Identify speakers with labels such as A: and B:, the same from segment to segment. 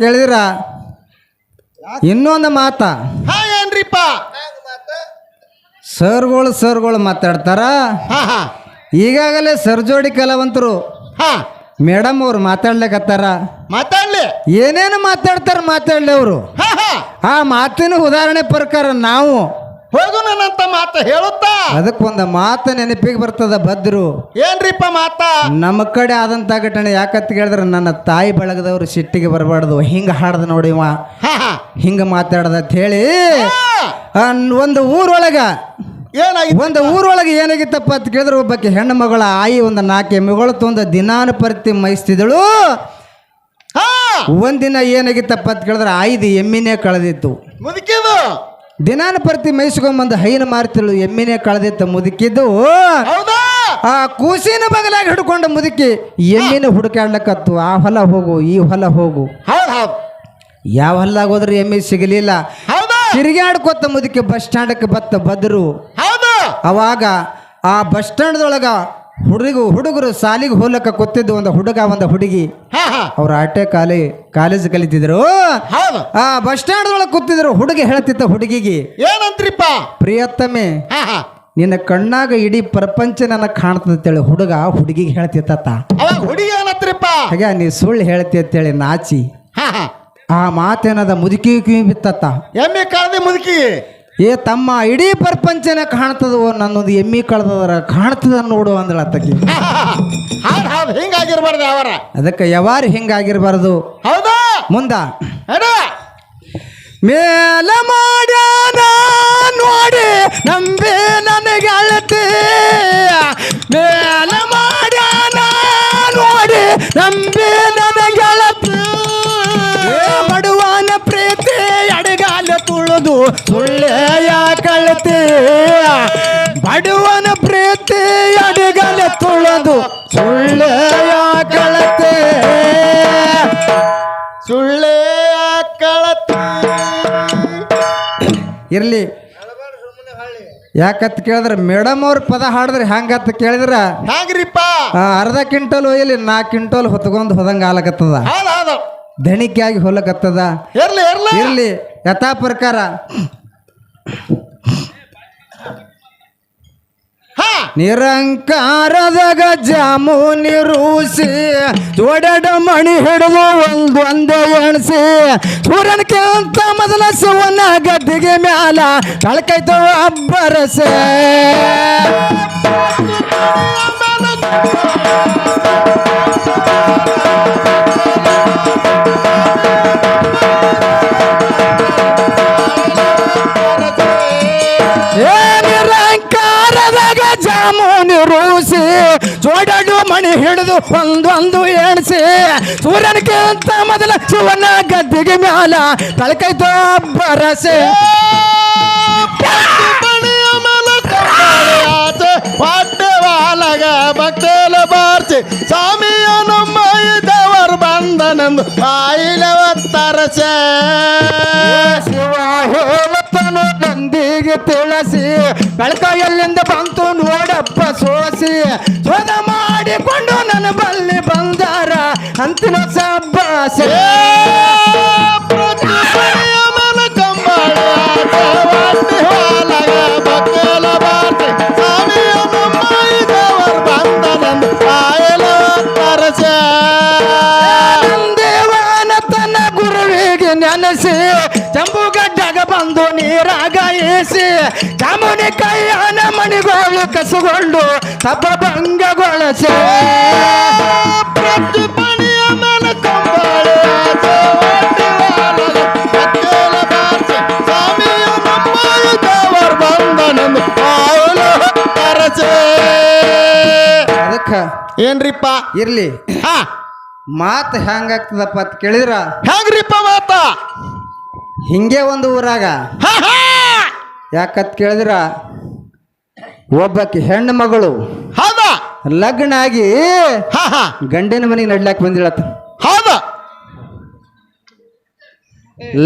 A: ಕೇಳಿದ್ರ? ಇನ್ನೊಂದು ಮಾತ.
B: ಏನ್ರಿಪ್ಪ?
A: ಸರ್ಗಳು ಸರ್ಗಳು ಮಾತಾಡ್ತಾರ? ಈಗಾಗಲೇ ಸರ್ಜೋಡಿ ಕಲಾವಂತರು.
B: ಹಾ.
A: ಮೇಡಮ್ ಅವ್ರು ಮಾತಾಡ್ಲಿಕ್ಕತ್ತಾರ
B: ಮಾತಾಡ್ಲಿ.
A: ಏನೇನು ಮಾತಾಡ್ತಾರ ಮಾತಾಡ್ಲಿ ಅವರು?
B: ಹಾ ಹಾ.
A: ಆ ಮಾತಿನ ಉದಾಹರಣೆ ಪ್ರಕಾರ ನಾವು
B: ಹೋಗು ನನ್ನಂತ ಮಾತ ಹೇಳುತ್ತಾ?
A: ಅದಕ್ಕೊಂದು ಮಾತು ನೆನಪಿಗೆ ಬರ್ತದ ಭದ್ರು.
B: ಏನ್ರಿಪ್ಪ ಮಾತ?
A: ನಮ್ಮ ಕಡೆ ಆದಂತ ಘಟನೆ ಯಾಕಂತ ಕೇಳಿದ್ರೆ ನನ್ನ ತಾಯಿ ಬಳಗದವರು ಸಿಟ್ಟಿಗೆ ಬರಬಾರ್ದು. ಹಿಂಗ ಹಾಡ್ದ ನೋಡಿ ಇವ. ಹಿಂಗೆ ಮಾತಾಡ್ದ ಅಂತ ಹೇಳಿ ಒಂದು ಊರೊಳಗ
B: ಏನಾಗಿ
A: ಒಂದು ಊರೊಳಗೆ ಏನಾಗಿತ್ತಪ್ಪ ಅಂತ ಕೇಳಿದ್ರೆ ಒಬ್ಬಕ್ಕೆ ಹೆಣ್ಣು ಮಗಳ ಆಯಿ ಒಂದು ನಾಲ್ಕು ಎಮ್ಮೆಗಳು ತೊಂದ ದಿನಾನುಪರ್ತಿ ಮೈಸ್ತಿದಳು
B: ಹಾ.
A: ಒಂದಿನ ಏನಾಗಿತ್ತಪ್ಪ ಅಂತ ಕೇಳಿದ್ರೆ ಆಯ್ದು ಎಮ್ಮಿನೇ ಕಳೆದಿತ್ತು.
B: ಮುದುಕಿದು.
A: ದಿನಾನುಪರ್ತಿ ಮೈಸ್ಕೊಂಬಂದು ಹೈನ ಮಾರ್ತಿಳು ಎಮ್ಮಿನೇ ಕಳೆದಿತ್ತ ಮುದುಕಿದ್ದು.
B: ಹೌದಾ?
A: ಆ ಕೂಸಿನ ಬಗಲಾಗಿ ಹಿಡ್ಕೊಂಡ ಮುದುಕಿ ಎಮ್ಮಿನ ಹುಡುಕಾಡ್ಲಕತ್ತು. ಆ ಹೊಲ ಹೋಗು ಈ ಹೊಲ ಹೋಗು. ಯಾವ ಹೊಲ್ದಾಗ ಹೋದ್ರೆ ಎಮ್ಮೆ ಸಿಗಲಿಲ್ಲ. ತಿರುಗಾಡ್ಕೊತ ಮುದುಕಿ ಬಸ್ ಸ್ಟ್ಯಾಂಡಕ್ಕೆ ಬತ್ತ ಬದ್ರು.
B: ಹೌದು.
A: ಅವಾಗ ಆ ಬಸ್ ಸ್ಟ್ಯಾಂಡ್ದೊಳಗ ಹುಡುಗ ಹುಡುಗರು ಸಾಲಿಗೆ ಹೋಲಕ್ಕ ಕೊತ್ತಿದ್ದು ಒಂದು ಹುಡುಗ ಒಂದು ಹುಡುಗಿ.
B: ಹಾ ಹಾ.
A: ಅವ್ರು ಆಟೆ ಕಾಲೇ ಕಾಲೇಜ್ ಕಲಿತಿದ್ರು.
B: ಹೌದು.
A: ಆ ಬಸ್ ಸ್ಟ್ಯಾಂಡ್ ಒಳಗೆ ಕೂತಿದ್ರು ಹುಡುಗಿ ಹೇಳತ್ತಿತ್ತ ಹುಡುಗಿಗೆ.
B: ಏನಂತ್ರಿಪ್ಪ
A: ಪ್ರಿಯತಮೆ
B: ಹಾ ಹಾ.
A: ನಿನ್ನ ಕಣ್ಣಾಗ ಇಡೀ ಪ್ರಪಂಚ ನನಗೆ ಕಾಣ್ತಂತೇಳಿ ಹುಡುಗ ಹುಡುಗಿಗೆ ಹೇಳ್ತಿತ್ತ
B: ಅವಾಗ ಹುಡುಗಿ ಏನತ್ರಿಪ್ಪ
A: ಹಾಗೆ ನೀ ಸುಳ್ಳು ಹೇಳ್ತಿ ಅಂತೇಳಿ ನಾಚಿ.
B: ಹಾ ಹಾ.
A: ಆ ಮಾತೇನದ ಮುದುಕಿ ಕಿವಿ ಬಿತ್ತತ್ತ.
B: ಎಮ್ಮೆ ಕಳ್ದೆ ಮುದುಕಿ.
A: ಏ ತಮ್ಮ ಇಡೀ ಪ್ರಪಂಚನೇ ಕಾಣ್ತದವ ನನ್ನೊಂದು ಎಮ್ಮಿ ಕಳ್ದದರ ಕಾಣ್ತದ ನೋಡು
B: ಹೌದ್ ಹಿಂಗಾಗಿರ್ಬಾರ್ದು ಅವರ
A: ಅದಕ್ಕೆ ಯಾವಾರು ಹಿಂಗಾಗಿರ್ಬಾರ್ದು.
B: ಹೌದಾ?
A: ಮುಂದ. ಮೇಲ ಮಾಡ್ಯಾನ ನೋಡಿ ನಂಬಿ ನನಗೆ ಅಳತಿ. ಮೇಲ ಮಾಡ್ಯಾನ ನೋಡಿ ನಂಬಿ ತುಳಿದು ಸುಳ್ಳೆಯ ಕಳತೆ. ಬಡವನ ಪ್ರೀತಿ ಅಡಿಗಲೆ ತುಳದು ಸುಳ್ಳೆಯ ಕಳತೆ.
B: ಸುಳ್ಳೆ ಕಳತೆ.
A: ಇರ್ಲಿ. ಯಾಕತ್ ಕೇಳಿದ್ರೆ ಮೇಡಮ್ ಅವ್ರ ಪದ ಹಾಡಿದ್ರೆ ಹ್ಯಾಂಗತ್ ಕೇಳಿದ್ರ?
B: ಹ್ಯಾಂಗ್ರಿಪ್ಪ?
A: ಅರ್ಧ ಕ್ವಿಂಟಲ್ ಒಯ್ಯಲಿ ನಾಲ್ಕು ಕ್ವಿಂಟಲ್ ಹೊತ್ಕೊಂಡು ಹೋದಂಗ ಆಲಕತ್ತದ
B: ದಣಿಕೆ ಆಗಿ
A: ದಣಿಕೆಯಾಗಿ ಹೊಲಕತ್ತದ.
B: ಇರ್ಲಿ ಇರ್ಲಿ.
A: ಇರ್ಲಿ. ಯಥಾ ಪ್ರಕಾರ.
B: ಹಾ.
A: ನಿರಂಕಾರದಾಗ ಜಾಮೂನಿ ರೂಸಿ ಜೋಡಡ ಮಣಿ ಹಿಡಿದು ಒಂದು ಒಂದೇ ಎಣಸಿ ಸೂರ್ಯನಕ್ಕಿಂತ ಮೊದಲ ಸುವನ ಗದ್ದಿಗೆ ಮ್ಯಾಲ ಕಳ್ಕೈತು ಅಬ್ಬರಸೆ. ಏ ಜಾಮೂನಿ ರೂಸಿ ಜೋಡಾಡು ಮಣಿ ಹಿಡಿದು ಒಂದೊಂದು ಎಣಸಿ ಸೂರ್ಯನಕ್ಕಿಂತ ಮೊದಲ ಸುವನ ಗದ್ದಿಗೆ ಮ್ಯಾಲ ಕಳ್ಕೈತು ಅಬ್ಬರಸೆ
B: ಮಣಿಯ ಮೇಲೆ ಕಂಬಳಿ ಆಚೆ ಹೊಟ್ಟೆ ವಾಲಗ ಭಕ್ತೇಲ ಬಾರ್ಚಿ ಸ್ವಾಮಿಯ
A: ಹೇಳುತ್ತನು ನಂದಿಗೆ ತುಳಸಿ ಬೆಳಕ ಎಲ್ಲಿಂದ ಬಂತು ನೋಡಪ್ಪ ಸೋಸಿ. ಶೋಧ ಮಾಡಿಕೊಂಡು ನನ್ನ ಬಲ್ಲಿ ಬಂದಾರ, ಅಂತಿನ ಸಬ್ಬಾಸೆ.
B: ಭಕ್ತೇಲ ಕೈ ಸ್ವಾಮಿಯ ನಮ್ಮ ದೇವರು
A: ತಪ ಭಂಗಗೊಳಸೆ ಅದಕ್ಕ
B: ಏನ್ರಿಪ್ಪ?
A: ಇರ್ಲಿ.
B: ಹಾ.
A: ಮಾತು ಹೆಂಗಾಗ್ತದಪ್ಪ ಅಂತ ಕೇಳಿದ್ರ?
B: ಹೆಂಗ್ರಿಪ್ಪ ಮಾತ?
A: ಹಿಂಗೆ ಒಂದು ಊರಾಗ. ಯಾಕತ್ ಕೇಳಿದ್ರ ಒಬ್ಬಕ್ಕೆ ಹೆಣ್ಣು ಮಗಳು
B: ಹೌದಾ?
A: ಲಗ್ನ ಆಗಿ
B: ಹಾ ಹಾ.
A: ಗಂಡಿನ ಮನೆಗೆ ನಡ್ಲಾಕ್ ಬಂದಿಳತ್ತ.
B: ಹೌದಾ.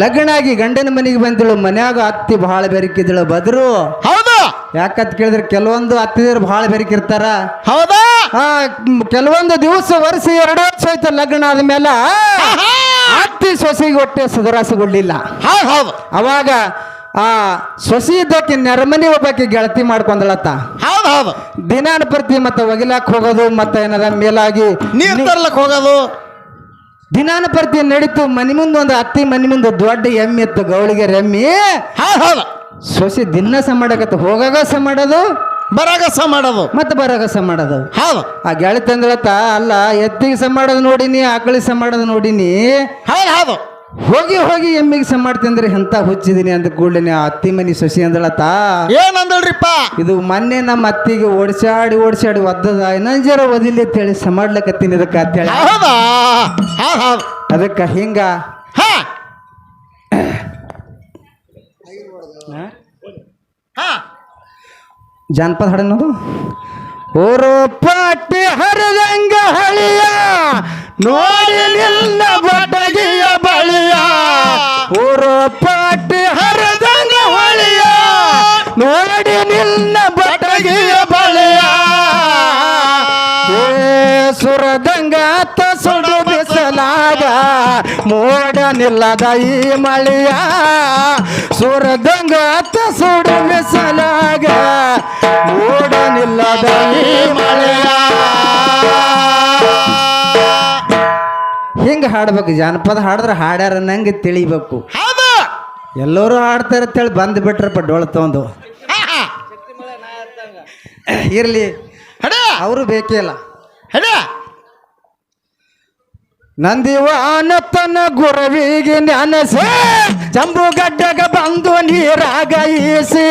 A: ಲಗ್ನ ಆಗಿ ಗಂಡನ ಮನೆಗೆ ಬಂದಿಳು ಮನ್ಯಾಗ ಅತ್ತಿ ಬಹಳ ಬೆರಕಿದಳು ಬದ್ರು.
B: ಹೌದಾ.
A: ಯಾಕಂತ ಕೇಳಿದ್ರೆ ಕೆಲವೊಂದು ಅತ್ತಿದ್ರು ಬಹಳ ಬೆರಕಿರ್ತಾರ.
B: ಹೌದಾ.
A: ಆ ಮ್, ಕೆಲವೊಂದು ದಿವಸ ವರ್ಷ ಎರಡು ವರ್ಷ ಆಯ್ತು ಲಗ್ನ ಆದ್ಮೇಲೆ ಅತ್ತಿ ಸೊಸೆಗೆ ಹೊಟ್ಟೆ ಸುಧಾರಿಸಿಕೊಳ್ಳಿಲ್ಲ
B: ಹೌದು ಹೌದು.
A: ಅವಾಗ ಆ ಸೊಸಿ ಇದ್ದಕ್ಕೆ ನೆರಮನಿ ಒಬ್ಬಾಕಿ ಗೆಳತಿ ಮಾಡ್ಕೊಂಡಳತ್ತ.
B: ಹೌದು ಹೌದು.
A: ದಿನಾನ ಪ್ರತಿ ಮತ್ತೆ ಒಗಿಲಾಕ್ ಹೋಗೋದು ಮತ್ತೆ ಏನಾರ ಮೇಲಾಗಿ
B: ನೀರ್ ತರ್ಲಕ್ ಹೋಗೋದು.
A: ದಿನಾನ ಪ್ರತಿ ನಡೀತು ಮನಿ ಮುಂದೆ ಒಂದು ಅತ್ತಿ ಮನಿ ಮುಂದೆ ದೊಡ್ಡ ಎಮ್ಮೆ ಇತ್ತು ಗೌಳಿಗೆ ರೆಮ್ಮಿ.
B: ಹೌದು ಹೌದು.
A: ಸೊಸಿ ದಿನ ಸ ಮಾಡಕತ್ತ ಹೋಗಾಗ ಸ ಮಾಡೋದು?
B: ಬರಾಗ ಸಹ ಮಾಡೋದು.
A: ಮತ್ತೆ ಬರಾಗ ಸಹ ಮಾಡೋದು?
B: ಹೌದು.
A: ಆ ಗೆಳತಿ ಅಂದ್ರತ್ತ ಅಲ್ಲ ಎತ್ತಿಗೆ ಸ ಮಾಡೋದು ನೋಡಿನಿ ಆಕಳಿಗೆ ಸ ಮಾಡೋದು ನೋಡಿನಿ
B: ಹೌದು ಹೌದು.
A: ಹೋಗಿ ಹೋಗಿ ಎಮ್ಮಿಗೆ ಮಾಡ್ತೀನಿ ಎಂತ ಹುಚ್ಚಿದೀನಿ ಅಂತ ಕೂಡಲೇ ಅತ್ತಿ ಮನಿ ಸೊಸಿ ಅಂದಳತ್ತ.
B: ಏನಂದಳ್ರಿಪ್ಪ?
A: ಇದು ಮೊನ್ನೆ ನಮ್ಮ ಅತ್ತಿಗೆ ಓಡಿಸಾಡಿ ಓಡಿಸಾಡಿ ಒದ್ದದ. ಇನ್ನೊಂದ್ ಜರ ಒದಿಲಿ ಅಂತೇಳಿ ಸ ಮಾಡ್ಲಕತ್ತೀನಿ ಇದಕ್ಕೆ ಅಂತೇಳಿ ಅದಕ್ಕೆ ಹಿಂಗ.
B: ಹಾ. ಹಾ?
A: ಜಾನಪದ ಹಾಡನ್ನೋದು? ಓರೋ ಪಾಟಿ ಹರಿದಂಗ ಹಳಿಯ. ನೋಡಿ ನಿಲ್ಲ ಬಟಗಿಯ ಬಳಿಯ. ಊರು ಪಾಟಿ ಹರದಂಗ ಹೊಳಿಯ. ನೋಡಿ ನಿಲ್ಲ ಬಟಗಿಯ ಬಳಿಯ ಸುರದಂಗ ಸುಡು ಬಿಸಲಾಗ ಮೋಡ ನಿಲ್ಲದ ಈ ಮಳೆಯ. ಸುರದಂಗ ಸುಡು ಬಿಸಲಾಗ ಮೋಡ ನಿಲ್ಲದ ಈ ಮಳೆಯ. ಹಿಂಗ ಹಾಡ್ಬೇಕು ಜಾನಪದ ಹಾಡಿದ್ರೆ ಹಾಡ್ಯಾರ ನಂಗೆ ತಿಳಿಬೇಕು.
B: ಹೌದು.
A: ಎಲ್ಲರೂ ಹಾಡ್ತಾರೆ ಅಂತೇಳಿ ಬಂದು ಬಿಟ್ರಪ್ಪ ಡೊಳ ತಗೊಂಡು. ಇರಲಿ. ಅವರು ಬೇಕೇ ಇಲ್ಲ.
B: ಹಡ.
A: ನಂದಿವಾನತನ ಗುರವಿಗೆ ನೆನಸೆ ಜಂಬುಗಡ್ಡಗ ಬಂದು ನೀರಾಗ ಈಸಿ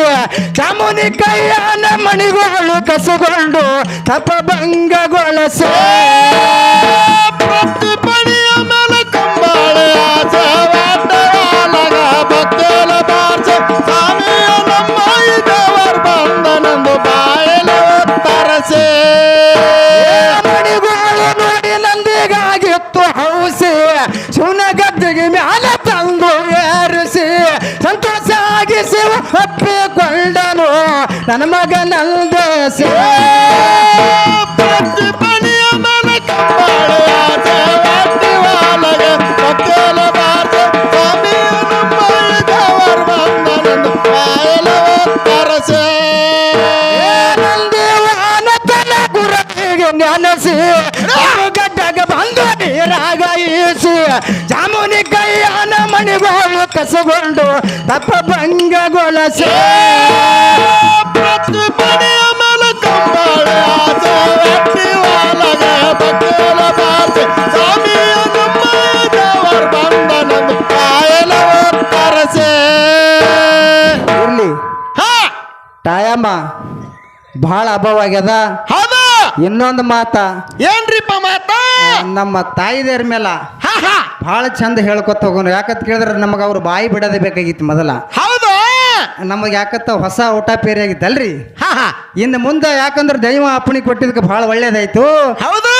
A: ಚಾಮುನಿ ಕೈಯಾನ ಮಣಿಗಳು ಕಸುಗೊಂಡು ತಪಭಂಗಗೊಳಸೆ.
B: ಪ್ರತಿ
A: ನಂದಿವಾನತನ ಗುರವಿಗೆ ನೆನಸಿ ಗಡ್ಡಗ ಬಂದು ನೀರಾಗ ಈಸಿ. ಜಾಮುನಿ ಕೈಯಾನ ಮಣಿಗಳು ಕಸಗೊಂಡು ತಪ್ಪ ಭಂಗಗೊಳಸಿ. ಟಯಮ್ಮ ಬಹಳ ಅಭಾವ ಆಗ್ಯದ. ಇನ್ನೊಂದು ಮಾತ.
B: ಏನ್ರಿಪ್ಪ ಮಾತ?
A: ನಮ್ಮ ತಾಯಿದೇರ್ ಮೇಲ ಬಹಳ ಚಂದ ಹೇಳ್ಕೊತ ಹೋಗೋಣ ಯಾಕತ್ ಕೇಳಿದ್ರೆ ನಮಗ ಅವ್ರು ಬಾಯಿ ಬಿಡೋದೇ ಬೇಕಾಗಿತ್ತು ಮೊದಲ.
B: ಹೌದು.
A: ನಮಗ ಯಾಕತ್ತ ಹೊಸ ಊಟ ಪೇರಿ ಆಗಿತ್ತಲ್ರಿ?
B: ಹಾ ಹಾ.
A: ಇನ್ನು ಮುಂದೆ ಯಾಕಂದ್ರೆ ದೈವ ಅಪ್ಪಣಿ ಕೊಟ್ಟಿದ್ದಕ್ಕೆ ಬಹಳ ಒಳ್ಳೇದಾಯ್ತು.
B: ಹೌದು.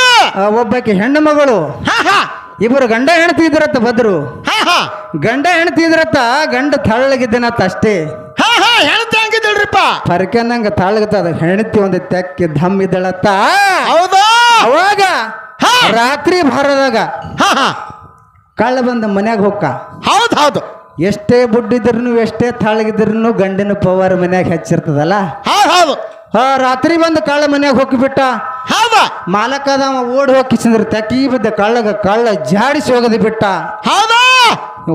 A: ಒಬ್ಬಾಕಿ ಹೆಣ್ಣು ಮಗಳು.
B: ಹಾ ಹಾ.
A: ಇಬ್ಬರು ಗಂಡ ಹೆಣ್ತಿ ಇದ್ರತ್ತ ಬದ್ರು
B: ಹಾ ಹಾ.
A: ಗಂಡ ಹೆಣ್ತಿ ಇದ್ರತ್ತ ಗಂಡ ತಳ್ಳಗಿದ್ದನತ್ತ ಅಷ್ಟೇ.
B: ಹಾ ಹಾ. ಹೇಳ್ತಿ ಹಂಗಿದ್ದಳ್ರಿಪ್ಪ
A: ಪರ್ಕೆನಂಗ ತಳ್ಳಗತ್ತದ ಹೆಣ್ತಿ ಒಂದು ತೆಕ್ಕಿ ಧಮ್ ಇದ್ದಳತ್ತ.
B: ಹೌದು?
A: ಅವಾಗ
B: ಹಾ.
A: ರಾತ್ರಿ ಭಾರದಾಗ
B: ಹಾ ಹಾ.
A: ಕಳ್ಳ ಬಂದ ಮನ್ಯಾಗ ಹೋಗ್ಕ
B: ಹೌದು ಹೌದು.
A: ಎಷ್ಟೇ ಬುಡ್ಡಿದ್ರು ಎಷ್ಟೇ ತಾಳಗಿದ್ರು ಗಂಡಿನ ಪವರ್ ಮನ್ಯಾಗ ಹೆಚ್ಚಿರ್ತದಲ್ಲ.
B: ಹೌದು.
A: ಆ ರಾತ್ರಿ ಬಂದು ಕಳ್ಳ ಮನ್ಯಾಗ ಹೋಗಿಬಿಟ್ಟ
B: ಹೌದ?
A: ಮಾಲಕದ ಓಡಿ ಹೋಗಿ ಚಂದ್ರ ತಕ್ಕಿ ಬಿದ್ದ ಕಳ್ಳಗ ಕಳ್ಳ ಜಾಡಿಸಿ ಹೋಗದ ಬಿಟ್ಟ.
B: ಹೌದಾ?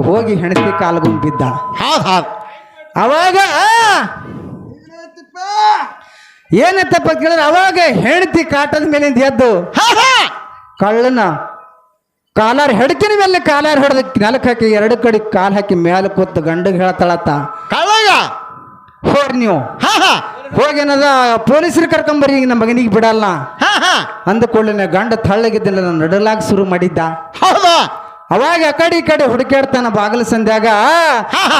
A: ಹೋಗಿ ಹೆಣಸಿ ಕಾಲ್ಗೊಂಡ್ ಬಿದ್ದ.
B: ಹೌದು ಹೌದ್.
A: ಅವಾಗ ಏನತ್ತಪ್ಪ ಕೇಳಿದ್ರೆ ಅವಾಗ ಹೆಂಡತಿ ಕಾಟದ ಮೇಲಿಂದ ಎದ್ದು ಕಳ್ಳನ ಕಾಲಾರ್ ಹೆಡ್ಕಿನ ಮೇಲೆ ಕಾಲಾರ್ ಹೊಡೆದ ನೆಲಕ್ಕೆ ಹಾಕಿ ಎರಡು ಕಡೆ ಕಾಲು ಹಾಕಿ ಮೇಲೆ ಕೂತು ಗಂಡಗೆ ಹೇಳ್ತಾಳತ್ತ.
B: ಕಳ್ಳಗ?
A: ಹೋರ್ ನೀವು
B: ಹಾ ಹಾ.
A: ಹೋಗೇನದ ಪೊಲೀಸರು ಕರ್ಕೊಂಬರಿ ಈಗ ನಮ್ಮ ಮಗನಿಗೆ ಬಿಡಲ್ಲ.
B: ಹಾ ಹಾ.
A: ಅಂದ ಕೂಡಲೇ ಗಂಡ ತಳ್ಳಗಿದ್ದಿಲ್ಲ ನಾನು ನಡಲಾಗಿ ಶುರು ಮಾಡಿದ್ದ.
B: ಹೌದಾ?
A: ಅವಾಗ ಆ ಕಡೆ ಈ ಕಡೆ ಹುಡುಕಾಡ್ತಾನ ಬಾಗಿಲು
B: ಸಂದ್ಯಾಗ.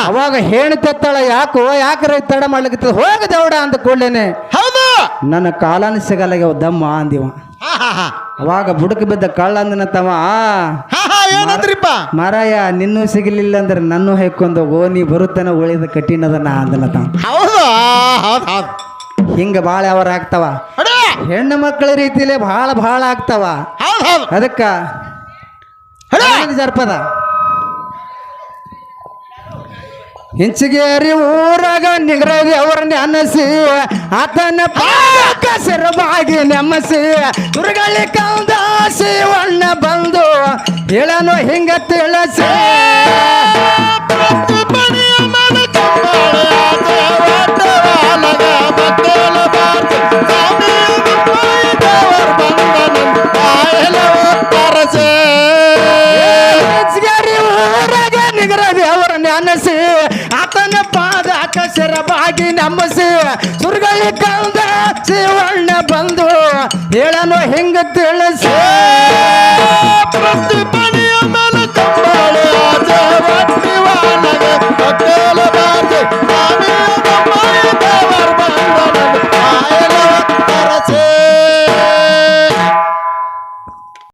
A: ಅವಾಗ ಹೆಣ್ತೆತ್ತಾಳ ಯಾಕೋ ಯಾಕ್ರ ತಡ ಮಾಡ್ಲಿಕ್ಕೆ ಹೋಗ ದೌಡ ಅಂದ ಕೂಡಲೇನೆ.
B: ಹೌದು.
A: ನನ್ನ ಕಾಲಾನ ಸಿಗಲ್ಲ ದಮ್ಮ ಅಂದಿವ. ಅವಾಗ ಬುಡಕ ಬಿದ್ದ ಕಳ್ಳ ಅಂದನ
B: ಹಾ ಏನಂದ್ರಿಪ್ಪ?
A: ಮಾರಾಯ ನಿನ್ನೂ ಸಿಗಲಿಲ್ಲ ಅಂದ್ರೆ ನನ್ನೂ ಹೈಕೊಂಡು ಓ ನೀ ಬರುತ್ತಾನ ಉಳಿದ ಕಠಿಣದ ನಾ ಅಂದನತ್ತ
B: ಹೌದು ಹೌದು ಹೌದು.
A: ಹಿಂಗ ಭಾಳ ಅವರ ಆಗ್ತಾವ.
B: ಅಡ!
A: ಹೆಣ್ಣು ಮಕ್ಕಳ ರೀತಿಲೇ ಭಾಳ ಭಾಳ ಆಗ್ತಾವ.
B: ಹೌದು ಹೌದು.
A: ಅದಕ್ಕ
B: ಅಡ!
A: ಜಾನಪದ ಹಿಂಚಿಗೇರಿ ಊರಾಗ ನಿಗ್ರಹಿ ಅವ್ರ ನೆನಸಿ, ಆತನ ಪಾಕ ಸಿರಬಾಗಿ ನೆಮ್ಮಸಿ ದುರ್ಗಳಿ ಕಲ್ದಾಸಿ ಒಣ್ಣ ಬಂದು, ಹೇಳನು ಹಿಂಗ ತಿಳಿಸಿ. ಶಿವಣ್ಣ ಬಂದು ಹೇಳನು ಹಿಂಗ ತಿಳಿಸಿ? ಪ್ರತಿಭಟನೆಯ ಮೇಲೆ ಕಂಬಳ